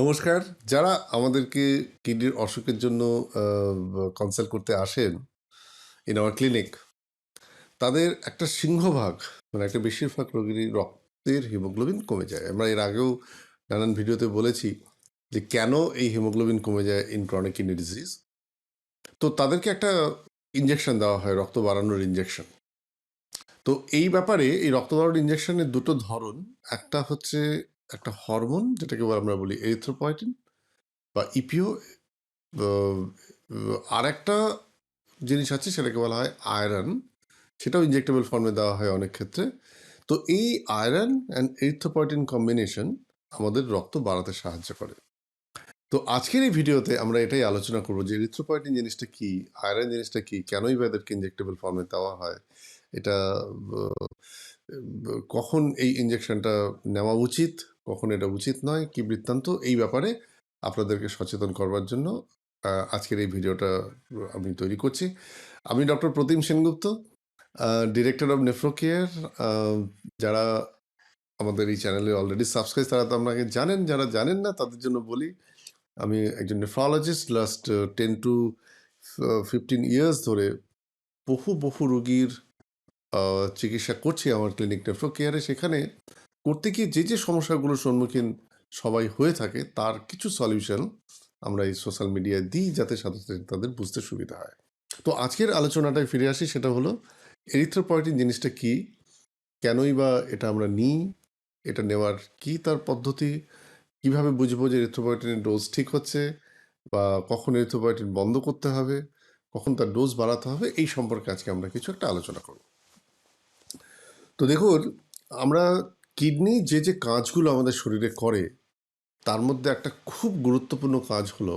নমস্কার। যারা আমাদেরকে কিডনির অসুখের জন্য কনসাল্ট করতে আসেন ইন আওয়ার ক্লিনিক তাদের একটা সিংহভাগ মানে একটা বেশিরভাগ রোগীরই রক্তের হিমোগ্লোবিন কমে যায়। আমরা এর আগেও নানান ভিডিওতে বলেছি যে কেন এই হিমোগ্লোবিন কমে যায় ইন ক্রনিক কিডনি ডিজিজ তো তাদেরকে একটা ইঞ্জেকশন দেওয়া হয়, রক্ত বাড়ানোর ইঞ্জেকশন তো এই ব্যাপারে, এই রক্ত বাড়ানোর ইঞ্জেকশনের দুটো ধরন। একটা হচ্ছে একটা হরমোন, যেটাকে আমরা বলি এরিথ্রোপয়েটিন বা ইপিও আর একটা জিনিস আছে সেটাকে বলা হয় আয়রন। সেটাও ইনজেক্টেবল ফর্মে দেওয়া হয় অনেক ক্ষেত্রে। তো এই আয়রন অ্যান্ড এরিথ্রোপয়েটিন কম্বিনেশন আমাদের রক্ত বাড়াতে সাহায্য করে। তো আজকের এই ভিডিওতে আমরা এটাই আলোচনা করব যে এরিথ্রোপয়েটিন জিনিসটা কি, আয়রন জিনিসটা কি, কেনই বা এদেরকে ইনজেক্টেবল ফর্মে দেওয়া হয়, এটা কখন এই ইঞ্জেকশনটা নেওয়া উচিত কখন এটা উচিত নয় কি বৃত্তান্ত, এই ব্যাপারে আপনাদেরকে সচেতন করবার জন্য আজকের এই ভিডিওটা আমি তৈরি করছি। আমি doctor Pratim Sengupta director of Nephro Care যারা আমাদের এই চ্যানেলে অলরেডি সাবস্ক্রাইব, তারা তো আপনাকে জানেন, যারা জানেন না, তাদের জন্য বলি, আমি একজন nephrologist last ten to fifteen years ধরে বহু বহু রুগীর চিকিৎসা করছি আমার ক্লিনিক নেফ্রো কেয়ারে সেখানে করতে গিয়ে যে যে সমস্যাগুলোর সম্মুখীন সবাই হয়ে থাকে, তার কিছু সলিউশন আমরা এই সোশ্যাল মিডিয়ায় দিই যাতে সাথে তাদের বুঝতে সুবিধা হয়। তো আজকের আলোচনাটায় ফিরে আসি, সেটা হলো এরিথ্রোপয়েটিন জিনিসটা কি? কেনই বা এটা আমরা নিই? এটা নেওয়ার কি তার পদ্ধতি? কীভাবে বুঝব যে এরিথ্রোপয়েটিনের ডোজ ঠিক হচ্ছে? বা কখন এরিথ্রোপয়েটিন বন্ধ করতে হবে? কখন তার ডোজ বাড়াতে হবে? এই সম্পর্কে আজকে আমরা কিছু একটা আলোচনা করব। তো দেখুন, আমরা কিডনি যে যে কাজগুলো আমাদের শরীরে করে, তার মধ্যে একটা খুব গুরুত্বপূর্ণ কাজ হলো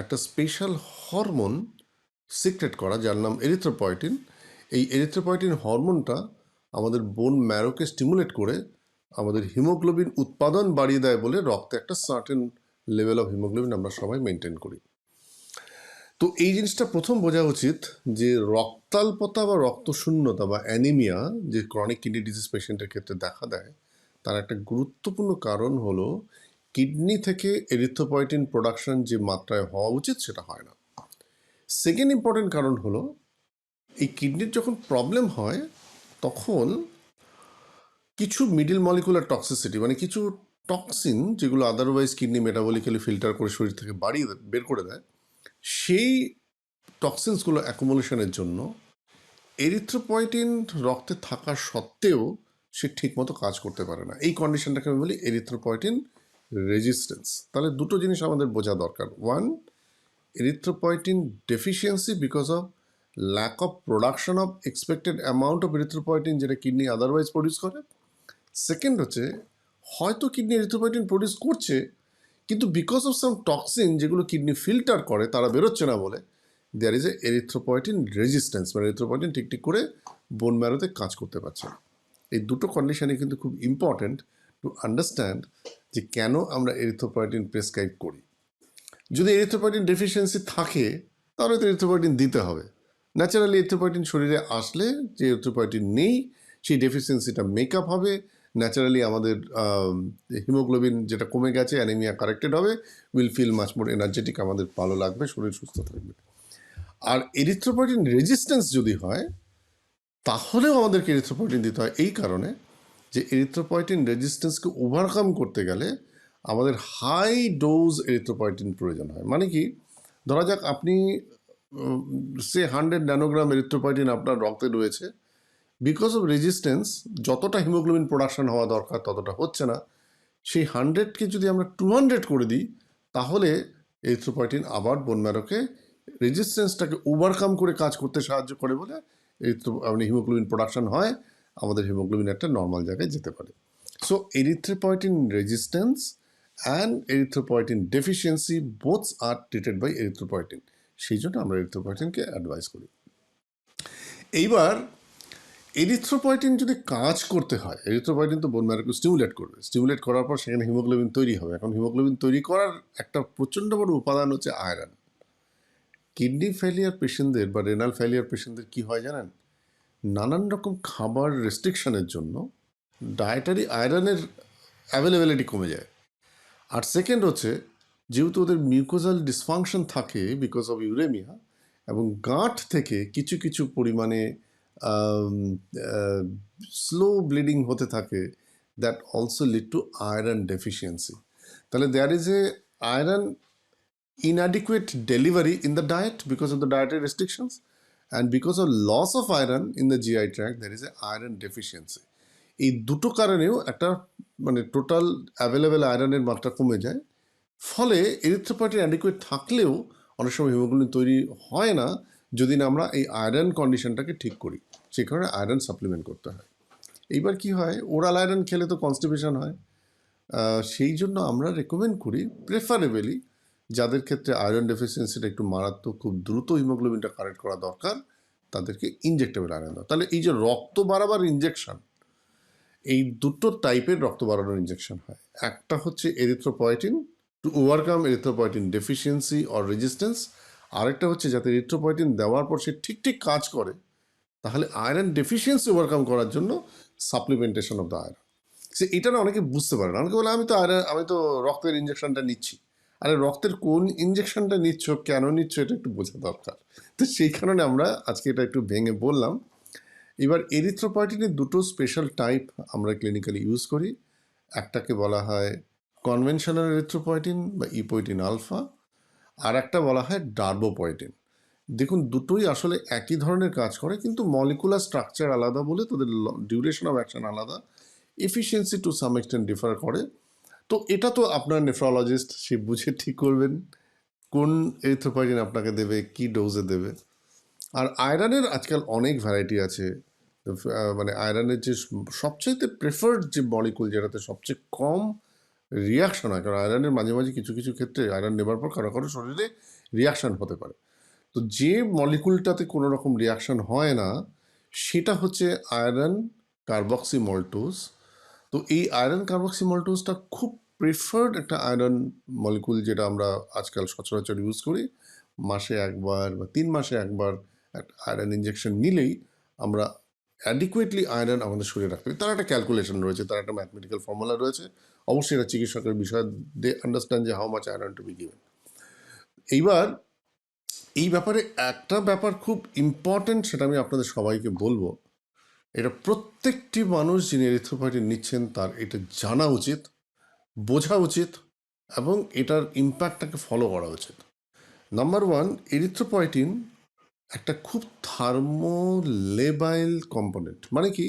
একটা স্পেশাল হরমোন সিক্রেট করা, যার নাম এরিথ্রোপয়েটিন এই এরিথ্রোপয়েটিন হরমোনটা আমাদের বোন ম্যারোকে স্টিমুলেট করে আমাদের হিমোগ্লোবিন উৎপাদন বাড়িয়ে দেয় বলে রক্তে একটা সার্টেন লেভেল অফ হিমোগ্লোবিন আমরা সবাই মেনটেন করি। তো এই জিনিসটা প্রথম বোঝা উচিত যে রক্তাল্পতা বা রক্তশূন্যতা বা অ্যানিমিয়া যে ক্রনিক কিডনি ডিজিজ পেশেন্টের ক্ষেত্রে দেখা দেয়, তার একটা গুরুত্বপূর্ণ কারণ হলো কিডনি থেকে এরিথ্রোপয়েটিন প্রোডাকশন যে মাত্রায় হওয়া উচিত সেটা হয় না। সেকেন্ড ইম্পর্টেন্ট কারণ হলো এই কিডনির যখন প্রবলেম হয়, তখন কিছু মিডিল মলিকুলার টক্সিসিটি মানে কিছু টক্সিন যেগুলো আদারওয়াইজ কিডনি মেটাবলিক্যালি ফিল্টার করে শরীর থেকে বাড়িয়ে বের করে দেয় সেই টক্সিনসগুলো অ্যাকুমুলেশনের জন্য এরিথ্রোপয়েটিন রক্তে থাকা সত্ত্বেও সে ঠিকমতো কাজ করতে পারে না। এই কন্ডিশনটাকে আমি বলি এরিথ্রোপয়েটিন রেজিস্ট্যান্স তাহলে দুটো জিনিস আমাদের বোঝা দরকার। One erythropoietin deficiency because of lack of production of expected amount of erythropoietin যেটা কিডনি আদারওয়াইজ প্রডিউস করে। সেকেন্ড হচ্ছে, হয়তো কিডনি এরিথ্রোপয়েটিন প্রডিউস করছে কিন্তু বিকজ অফ সাম টক্সিন যেগুলো কিডনি ফিল্টার করে, তারা বেরোচ্ছে না বলে there is a erythropoietin resistance মানে এরিথ্রোপয়েটিন ঠিক ঠিক করে বোন ম্যারোতে কাজ করতে পারছে এই দুটো কন্ডিশনে কিন্তু খুব ইম্পর্ট্যান্ট টু আন্ডারস্ট্যান্ড যে কেন আমরা এরিথ্রোপয়েটিন প্রেসক্রাইব করি। যদি এরিথ্রোপয়েটিন ডেফিসিয়েন্সি থাকে, তাহলে তো এরিথ্রোপয়েটিন দিতে হবে। ন্যাচারালি এরিথ্রোপয়েটিন শরীরে আসলে যে এরিথ্রোপয়েটিন নেই, সেই ডেফিসিয়েন্সিটা মেকআপ হবে। ন্যাচারালি আমাদের হিমোগ্লোবিন যেটা কমে গেছে অ্যানিমিয়া কারেক্টেড হবে will feel much more energetic আমাদের ভালো লাগবে, শরীর সুস্থ থাকবে। আর এরিথ্রোপয়েটিন রেজিস্ট্যান্স যদি হয়, তাহলেও আমাদেরকে এরিথ্রোপয়েটিন দিতে হয়, এই কারণে যে এরিথ্রোপয়েটিন রেজিস্ট্যান্সকে ওভারকাম করতে গেলে আমাদের হাই ডোজ এরিথ্রোপয়েটিন প্রয়োজন হয়। মানে কি? ধরা যাক আপনি সে হান্ড্রেড ন্যানোগ্রাম এরিথ্রোপয়েটিন আপনার রক্তে রয়েছে বিকজ অফ রেজিস্ট্যান্স যতটা হিমোগ্লোবিন প্রোডাকশান হওয়া দরকার, ততটা হচ্ছে না। সেই হান্ড্রেডকে যদি আমরা টু হান্ড্রেড করে দিই, তাহলে এরিথ্রোপয়েটিন আবার বোন ম্যারোকে রেজিস্ট্যান্সটাকে ওভারকাম করে কাজ করতে সাহায্য করে বলে মানে হিমোগ্লোবিন প্রোডাকশান হয়, আমাদের হিমোগ্লোবিন একটা নর্মাল জায়গায় যেতে পারে। So erythropoietin resistance and erythropoietin deficiency both are treated by erythropoietin সেই জন্য আমরা এরিথ্রোপয়েটিনকে অ্যাডভাইস করি। এইবার এরিথ্রোপয়েটিন যদি কাজ করতে হয় এরিথ্রোপয়েটিন তো বোন ম্যারোকে স্টিমুলেট করবে। স্টিমুলেট করার পর সেখানে হিমোগ্লোবিন তৈরি হবে। এখন হিমোগ্লোবিন তৈরি করার একটা প্রচণ্ড বড় উপাদান হচ্ছে আয়রন কিডনি ফেলিয়ার পেশেন্টদের বা রেনাল ফেলিয়ার পেশেন্টদের কী হয় জানেন? নানান রকম খাবার রেস্ট্রিকশনের জন্য ডায়েটারি আয়রনের অ্যাভেলেবিলিটি কমে যায়। আর সেকেন্ড হচ্ছে, যেহেতু ওদের মিউকোজাল ডিসফাংশন থাকে বিকজ অফ ইউরেমিয়া এবং গাঁট থেকে কিছু কিছু পরিমাণে স্লো ব্লিডিং হতে থাকে that also lead to iron deficiency তাহলে there is a iron inadequate delivery in the diet because of the dietary restrictions and because of loss of iron in the GI tract, there is a iron deficiency. এই দুটো কারণেও একটা মানে total available আয়রনের মাত্রা কমে যায়, ফলে এরিথ্রোপয়েটিন অ্যাডিকুয়েট থাকলেও অনেক সময় হিমোগ্লোবিন তৈরি হয় না যদি না আমরা এই আয়রন কন্ডিশনটাকে ঠিক করি। সেই কারণে আয়রন সাপ্লিমেন্ট করতে হয়। এইবার কি হয় ওরাল আয়রন খেলে তো কনস্টিপেশন হয়। সেই জন্য আমরা রেকমেন্ড করি প্রেফারেবলি যাদের ক্ষেত্রে আয়রন ডেফিসিয়েন্সিটা একটু মারাত্মক, খুব দ্রুত হিমোগ্লোবিনটা কারেক্ট করা দরকার, তাদেরকে ইনজেক্টেবল আয়রন দেওয়া তাহলে এই যে রক্ত বাড়াবার ইনজেকশন এই দুটো টাইপের রক্ত বাড়ানোর ইনজেকশন হয়। একটা হচ্ছে erythropoietin to overcome erythropoietin deficiency or resistance আরেকটা হচ্ছে যাতে এরিথ্রোপয়েটিন দেওয়ার পর সে ঠিক ঠিক কাজ করে তাহলে আয়রন ডেফিসিয়েন্সি ওভারকাম করার জন্য সাপ্লিমেন্টেশন অফ দ্য আয়রন সে এটা না অনেকে বুঝতে পারে না। অনেকে বলে, আমি তো আয়রন আমি তো রক্তের ইঞ্জেকশনটা নিচ্ছি। আরে, রক্তের কোন ইঞ্জেকশনটা নিচ্ছ, কেন নিচ্ছ, এটা একটু বোঝা দরকার। তো সেই কারণে আমরা আজকে এটা একটু ভেঙে বললাম। এবার এরিথ্রোপয়েটিনের দুটো স্পেশাল টাইপ আমরা ক্লিনিক্যালি ইউজ করি। একটাকে বলা হয় কনভেনশনাল এরিথ্রোপয়েটিন বা ইপোইটিন আলফা আর একটা বলা হয় ডার্বোপয়েটিন দেখুন, দুটোই আসলে একই ধরনের কাজ করে, কিন্তু মলিকুলার স্ট্রাকচার আলাদা বলে তাদের ডিউরেশন অফ অ্যাকশন আলাদা efficiency to some extent differ করে। তো এটা তো আপনার নেফ্রোলজিস্ট সে বুঝে ঠিক করবেন কোন এরিথ্রোপয়েটিন আপনাকে দেবে, কি ডোজে দেবে। আর আয়রনের আজকাল অনেক ভ্যারাইটি আছে। মানে আয়রনের যে সবচাইতে প্রেফার্ড যে মলিকুল যেটাতে সবচেয়ে কম রিয়াকশন হয়, কারণ আয়রনের মাঝে মাঝে কিছু কিছু ক্ষেত্রে আয়রন নেবার পর কারও কারও শরীরে রিয়াকশন হতে পারে। তো যে মলিকুলটাতে কোনো রকম রিয়াকশন হয় না, সেটা হচ্ছে আয়রন কার্বক্সি মল্টোজ তো এই আয়রন কার্বক্সি মল্টোজটা খুব প্রেফার্ড একটা আয়রন মলিকুল যেটা আমরা আজকাল সচরাচর ইউজ করি। মাসে একবার বা তিন মাসে একবার একটা আয়রন ইঞ্জেকশন নিলেই আমরা অ্যাডিকুয়েটলি আয়রন আমাদের শরীরে রাখতে পারি। তার একটা ক্যালকুলেশন রয়েছে, তার একটা ম্যাথমেটিক্যাল ফর্মুলা রয়েছে। অবশ্যই এটা চিকিৎসকের বিষয় দে আন্ডারস্ট্যান্ড যে how much iron to be given এইবার এই ব্যাপারে একটা ব্যাপার খুব ইম্পর্ট্যান্ট সেটা আমি আপনাদের সবাইকে বলব। এটা প্রত্যেকটি মানুষ যিনি এরিথ্রোপয়েটিন নিচ্ছেন তার এটা জানা উচিত, বোঝা উচিত এবং এটার ইম্প্যাক্টটাকে ফলো করা উচিত। নাম্বার ওয়ান এরিথ্রোপয়েটিন একটা খুব থার্মোলেবাইল কম্পোনেন্ট মানে কি?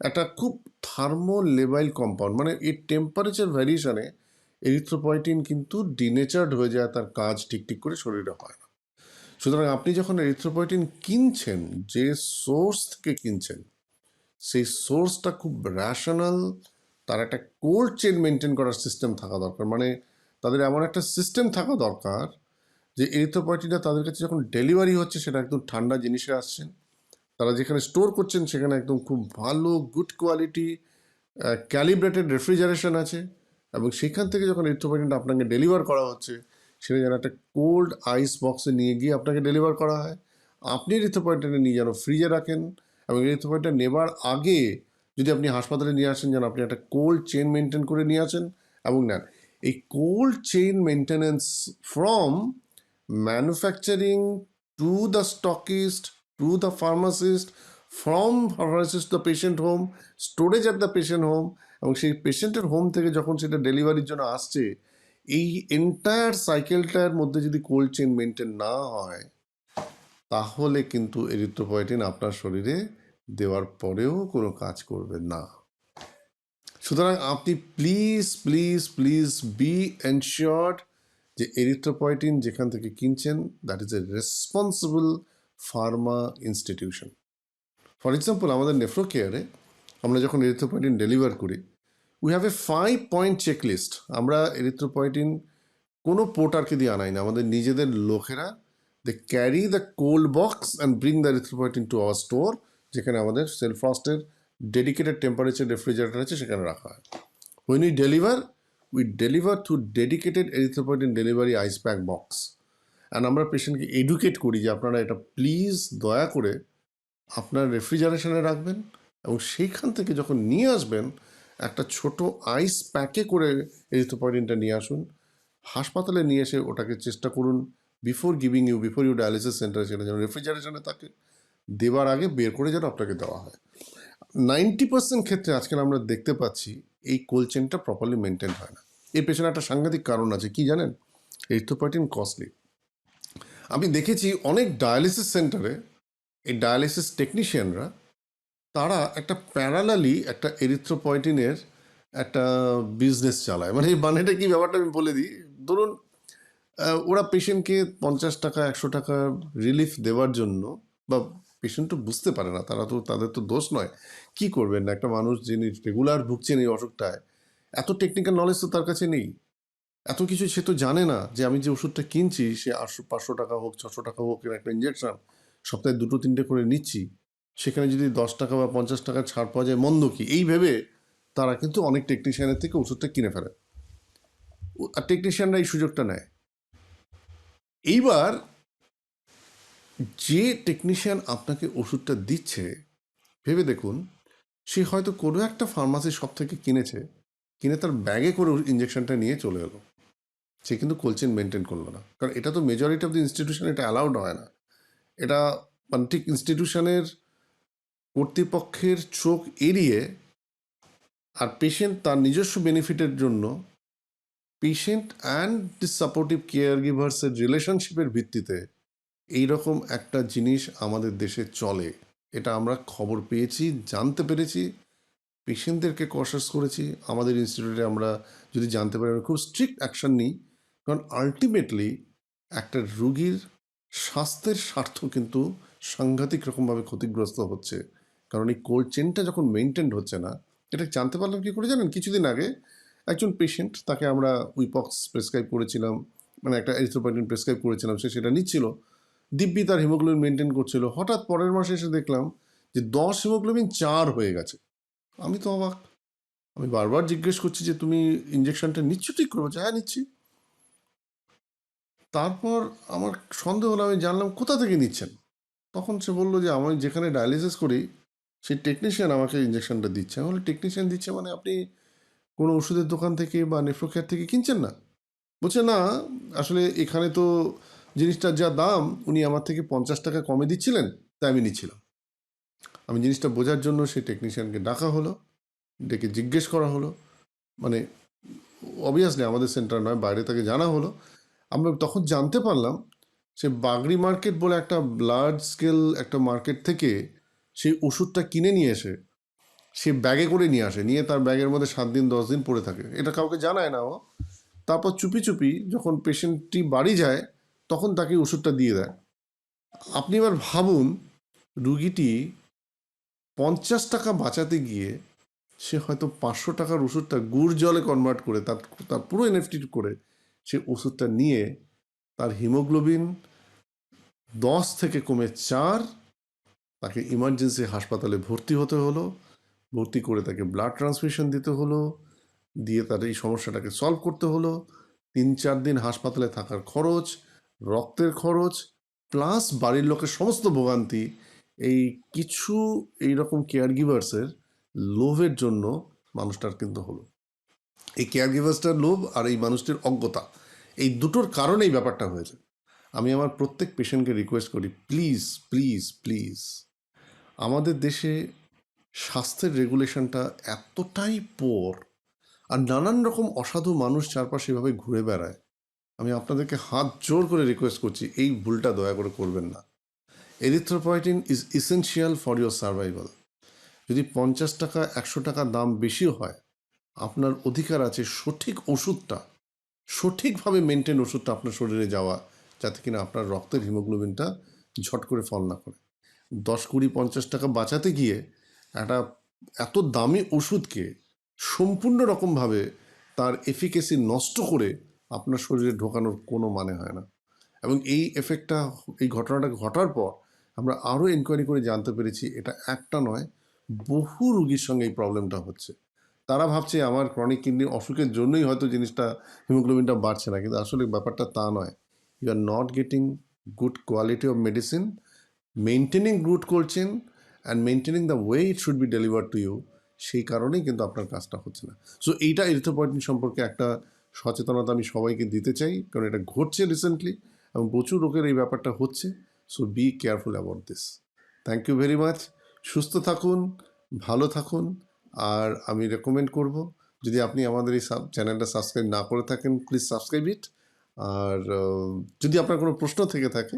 একটা খুব থার্মোলেবাইল কম্পাউন্ড মানে এই টেম্পারেচার ভ্যারিয়েশনে এরিথ্রোপয়েটিন কিন্তু ডিনেচার্ড হয়ে যায়, তার কাজ ঠিক ঠিক করে শরীরে হয়। সুতরাং আপনি যখন এরিথ্রোপয়েটিন কিনছেন, যে সোর্স থেকে কিনছেন, সেই সোর্সটা খুব র্যাশনাল তার একটা কোল্ড চেন মেনটেন করার সিস্টেম থাকা দরকার। মানে তাদের এমন একটা সিস্টেম থাকা দরকার যে এরিথ্রোপয়েটিনটা তাদের কাছে যখন ডেলিভারি হচ্ছে, সেটা একদম ঠান্ডা জিনিসে আসছেন তারা যেখানে স্টোর করছেন, সেখানে একদম খুব ভালো গুড কোয়ালিটি ক্যালিব্রেটেড রেফ্রিজারেশন আছে এবং সেখান থেকে যখন এরিথ্রোপয়েটিনটা আপনাকে ডেলিভার করা হচ্ছে সেটা যেন একটা কোল্ড আইস বক্সে নিয়ে গিয়ে আপনাকে ডেলিভার করা হয়। আপনি এরিথ্রোপয়েটিনটা নিয়ে যেন ফ্রিজে রাখেন এবং এরিথ্রোপয়েটিনটা নেবার আগে যদি আপনি হাসপাতালে নিয়ে আসেন যেন আপনি একটা কোল্ড চেন মেনটেন করে নিয়ে আসেন এবং নেন। এই cold chain maintenance from manufacturing to the stockist to the pharmacist from pharmacist the patient home storage at the patient home এবং সেই পেশেন্টের হোম থেকে যখন সেটা ডেলিভারির জন্য আসছে এই এন্টায়ার সাইকেলটার মধ্যে যদি কোল্ড চেইন মেনটেন না হয়, তাহলে কিন্তু এরিথ্রোপয়েটিন আপনার শরীরে দেওয়ার পরেও কোনো কাজ করবে না। সুতরাং আপনি please please please be ensured যে এরিথ্রোপয়েটিন যেখান থেকে কিনছেন that is a responsible pharma institution for example আমাদের নেফ্রো কেয়ারে আমরা যখন এরিথ্রোপয়েটিন ডেলিভার করি we have a five point checklist আমরা এরিথ্রোপয়েটিন কোনো পোর্টারকে দিয়ে আনাই না। আমাদের নিজেদের লোকেরা they carry the cold box and bring the erythropoietin to our store যেখানে আমাদের সেলফ ফ্রস্টের ডেডিকেটেড টেম্পারেচার রেফ্রিজারেটর আছে, সেখানে রাখা হয়। When we deliver we deliver to dedicated erythropoietin delivery ice pack box and আমরা পেশেন্টকে এডুকেট করি যে আপনারা এটা প্লিজ দয়া করে আপনার রেফ্রিজারেশনে রাখবেন এবং সেইখান থেকে যখন নিয়ে আসবেন একটা ছোট আইস প্যাকে করে এরিথ্রোপয়েটিনটা নিয়ে আসুন। হাসপাতালে নিয়ে এসে ওটাকে চেষ্টা করুন। Before giving you before you dialysis সেন্টারে সেটা যেন রেফ্রিজারেশনে থাকে। দেওয়ার আগে বের করে যেন আপনাকে দেওয়া হয়। নাইনটি পার্সেন্ট ক্ষেত্রে আজকাল আমরা দেখতে পাচ্ছি, এই কোল্ড চেনটা প্রপারলি মেনটেন হয় না। এর পেছনে একটা সাংঘাতিক কারণ আছে, কি জানেন? এরিথ্রোপয়েটিন কস্টলি আমি দেখেছি অনেক ডায়ালিসিস সেন্টারে এই ডায়ালিসিস টেকনিশিয়ানরা তারা একটা প্যারালালি একটা এরিথ্রোপয়েটিনের একটা বিজনেস চালায়। মানে এই বানেটা কি ব্যাপারটা আমি বলে দিই? ধরুন ওরা পেশেন্টকে পঞ্চাশ টাকা, একশো টাকা রিলিফ দেওয়ার জন্য বা পেশেন্ট তো বুঝতে পারে না, তারা তো, তাদের তো দোষ নয়। কি করবেন না? একটা মানুষ যিনি রেগুলার ভুগছেন এই অসুখটায়, এত টেকনিক্যাল নলেজ তো তার কাছে নেই। এত কিছু সে তো জানে না যে আমি যে ওষুধটা কিনছি, সে আটশো, পাঁচশো টাকা হোক, ছশো টাকা হোক একটা ইঞ্জেকশন সপ্তাহে দুটো, তিনটে করে নিচ্ছি। সেখানে যদি দশ টাকা বা পঞ্চাশ টাকা ছাড় পাওয়া যায়, মন্দ কি? এই ভেবে তারা কিন্তু অনেক টেকনিশিয়ানের থেকে ওষুধটা কিনে ফেলে। আর টেকনিশিয়ানরা এই সুযোগটা নেয়। এইবার যে টেকনিশিয়ান আপনাকে ওষুধটা দিচ্ছে, ভেবে দেখুন, সে হয়তো কোনো একটা ফার্মাসি শপ থেকে কিনেছে, কিনে তার ব্যাগে করে ইঞ্জেকশনটা নিয়ে চলে এলো। সে কিন্তু কোলচেন মেনটেন করল না। কারণ এটা তো মেজরিটি অফ দ্য ইনস্টিটিউশন এটা অ্যালাউড হয় না। এটা মানে ঠিক ইনস্টিটিউশনের কর্তৃপক্ষের চোখ এড়িয়ে আর পেশেন্ট তার নিজস্ব বেনিফিটের জন্য পেশেন্ট অ্যান্ড সাপোর্টিভ কেয়ার গিভার্সের রিলেশনশিপের ভিত্তিতে এই রকম একটা জিনিস আমাদের দেশে চলে। এটা আমরা খবর পেয়েছি, জানতে পেরেছি পেশেন্টদেরকে কশাস করেছি। আমাদের ইনস্টিটিউটে আমরা যদি জানতে পারি, আমরা খুব স্ট্রিক্ট অ্যাকশন নিই। কারণ আলটিমেটলি একটা রুগীর স্বাস্থ্যের স্বার্থ কিন্তু সাংঘাতিক রকমভাবে ক্ষতিগ্রস্ত হচ্ছে। কারণ এই কোল্ড চেনটা যখন মেনটেন হচ্ছে না এটা জানতে পারলাম কী করে জানেন? কিছুদিন আগে একজন পেশেন্ট তাকে আমরা উইপক্স প্রেসক্রাইব করেছিলাম মানে একটা এরিথ্রোপাইটিন প্রেসক্রাইব করেছিলাম সে সেটা নিচ্ছিল। দিব্যি তার হিমোগ্লোবিন মেনটেন করছিল। হঠাৎ পরের মাসে এসে দেখলাম যে দশ হিমোগ্লোবিন চার হয়ে গেছে। আমি তো অবাক। আমি বারবার জিজ্ঞেস করছি যে তুমি ইঞ্জেকশনটা নিচ্ছ ঠিক করে? বলছে, হ্যাঁ নিচ্ছি। তারপর আমার সন্দেহ হলো আমি জানলাম কোথা থেকে নিচ্ছেন? তখন সে বলল যে আমি যেখানে ডায়ালিসিস করি সেই টেকনিশিয়ান আমাকে ইঞ্জেকশনটা দিচ্ছে। আমি বলি টেকনিশিয়ান দিচ্ছে মানে আপনি কোনো ওষুধের দোকান থেকে বা নেফ্রোকেয়ার থেকে কিনছেন না? বলছে, না, আসলে এখানে তো জিনিসটার যা দাম, উনি আমার থেকে পঞ্চাশ টাকা কমে দিচ্ছিলেন, তাই আমি নিচ্ছিলাম। আমি জিনিসটা বোঝার জন্য সেই টেকনিশিয়ানকে ডাকা হলো, ডেকে জিজ্ঞেস করা হলো। মানে অবভিয়াসলি আমাদের সেন্টার নয়, বাইরে তাকে জানা হলো। আমরা তখন জানতে পারলাম, সে বাগরি মার্কেট বলে একটা লার্জ স্কেল একটা মার্কেট থেকে সেই ওষুধটা কিনে নিয়ে এসে সে ব্যাগে করে নিয়ে আসে, নিয়ে তার ব্যাগের মধ্যে সাত দিন, দশ দিন পড়ে থাকে। এটা কাউকে জানায় না ও। তারপর চুপি চুপি যখন পেশেন্টটি বাড়ি যায়, তখন তাকে ওষুধটা দিয়ে দেয়। আপনি এবার ভাবুন, রুগীটি পঞ্চাশ টাকা বাঁচাতে গিয়ে সে হয়তো পাঁচশো টাকার ওষুধটা গুড় জলে কনভার্ট করে তার তার পুরো এনএফটি করে সে ওষুধটা নিয়ে তার হিমোগ্লোবিন দশ থেকে কমে চার তাকে ইমার্জেন্সি হাসপাতালে ভর্তি হতে হলো, ভর্তি করে তাকে ব্লাড ট্রান্সমিশন দিতে হলো, দিয়ে তার এই সমস্যাটাকে সলভ করতে হলো। তিন চার দিন হাসপাতালে থাকার খরচ, রক্তের খরচ প্লাস বাড়ির লোকের সমস্ত ভোগান্তি, এই কিছু এই রকম কেয়ার গিভার্সের লোভের জন্য মানুষটার কিন্তু হলো। এই কেয়ার গিভার্সটার লোভ আর এই মানুষটির অজ্ঞতা, এই দুটোর কারণে এই ব্যাপারটা হয়েছে। আমি আমার প্রত্যেক পেশেন্টকে রিকোয়েস্ট করি প্লিজ প্লিজ প্লিজ আমাদের দেশে স্বাস্থ্যের রেগুলেশনটা এতটাই পোর আর নানান রকম অসাধু মানুষ চারপাশে এভাবে ঘুরে বেড়ায়। আমি আপনাদেরকে হাত জোর করে রিকোয়েস্ট করছি, এই ভুলটা দয়া করে করবেন না। Erythropoietin is essential for your survival যদি পঞ্চাশ টাকা, একশো টাকা দাম বেশিও হয়, আপনার অধিকার আছে সঠিক ওষুধটা, সঠিকভাবে মেনটেন ওষুধটা আপনার শরীরে যাওয়া, যাতে কিনা আপনার রক্তের হিমোগ্লোবিনটা ঝট করে ফল না করে। দশ কুড়ি পঞ্চাশ টাকা বাঁচাতে গিয়ে একটা এত দামি ওষুধকে সম্পূর্ণ রকমভাবে তার এফিকেসি নষ্ট করে আপনার শরীরে ঢোকানোর কোনো মানে হয় না। এবং এই এফেক্টটা এই ঘটনাটা ঘটার পর আমরা আরও এনকোয়ারি করে জানতে পেরেছি, এটা একটা নয়, বহু রুগীর সঙ্গে এই প্রবলেমটা হচ্ছে। তারা ভাবছে, আমার ক্রনিক কিডনি অসুখের জন্যই হয়তো জিনিসটা হিমোগ্লোবিনটা বাড়ছে না। কিন্তু আসলে ব্যাপারটা তা নয়। You are not getting good quality of medicine maintaining good করছেন and maintaining the way it should be deliver to you সেই কারণেই কিন্তু আপনার কাজটা হচ্ছে না। সো এইটা এরিথ্রোপয়েটিন সম্পর্কে একটা সচেতনতা আমি সবাইকে দিতে চাই, কারণ এটা ঘটছে রিসেন্টলি এবং প্রচুর লোকের এই ব্যাপারটা হচ্ছে। So be careful about this thank you very much সুস্থ থাকুন, ভালো থাকুন, আর আমি রেকমেন্ড করব, যদি আপনি আমাদের এই চ্যানেলটা সাবস্ক্রাইব না করে থাকেন প্লিজ সাবস্ক্রাইব ইট আর যদি আপনার কোনো প্রশ্ন থেকে থাকে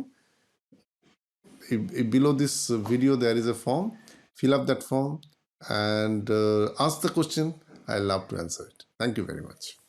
below this video there is a form fill up that form and uh, ask the question. I love to answer it. Thank you very much